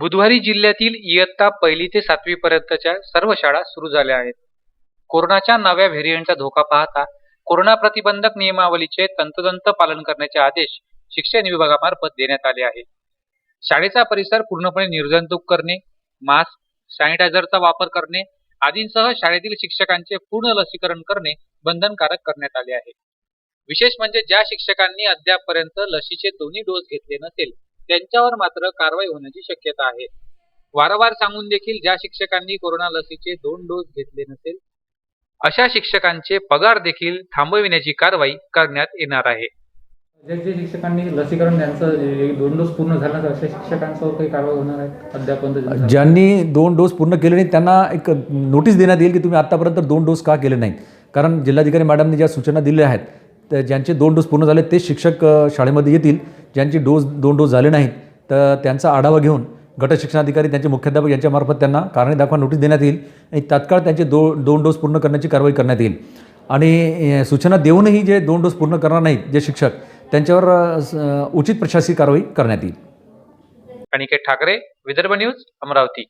बुधवारी जिल्ह्यातील इयत्ता पहिली ते सातवी पर्यंतच्या सर्व शाळा सुरू झाल्या आहेत. कोरोनाच्या नव्या व्हेरियंटचा धोका पाहता कोरोना प्रतिबंधक नियमावलीचे तंतोतंत पालन करण्याचे आदेश शिक्षण विभागामार्फत देण्यात आले आहे शाळेचा परिसर पूर्णपणे निर्जंतुक करणे मास्क सॅनिटायझरचा वापर करणे आदींसह शाळेतील शिक्षकांचे पूर्ण लसीकरण करणे बंधनकारक करण्यात आले आहे. विशेष म्हणजे ज्या शिक्षकांनी अद्यापपर्यंत लसीचे दोन्ही डोस घेतले नसेल त्यांच्यावर मात्र कारवाई होण्याची शक्यता आहे. वारंवार सांगून देखील ज्या शिक्षकांनी कोरोना लसीचे दोन डोस घेतले नसेल अशा शिक्षकांचे पगार देखील थांबविण्याची कारवाई करण्यात येणार आहे. जे शिक्षकांनी लसीकरण त्यांचं दोन डोस पूर्ण झालं तर अशा शिक्षकांवर काही कारवाई होणार आहे? अद्यापर्यंत ज्यांनी दोन डोस पूर्ण केले नाहीत त्यांना एक नोटीस देण्यात येईल की तुम्ही आत्तापर्यंत दोन डोस का केले नाहीत. कारण जिल्हाधिकारी मॅडमने ज्या सूचना दिल्या आहेत तर ज्यांचे दोन डोस पूर्ण झाले ते शिक्षक शाळेमध्ये येतील. ज्यांचे डोस दोन डोस झाले नाहीत तर त्यांचा आढावा घेऊन गट शिक्षणाधिकारी त्यांचे मुख्याध्यापक यांच्यामार्फत त्यांना कारणे दाखवा नोटीस देण्यात येईल. आणि तात्काळ त्यांचे दो दोन डोस पूर्ण करण्याची कारवाई करण्यात येईल. आणि सूचना देऊनही जे दोन डोस पूर्ण करणार नाहीत जे शिक्षक त्यांच्यावर स- उचित प्रशासकीय कारवाई करण्यात येईल. अनिकेत ठाकरे विदर्भ न्यूज अमरावती.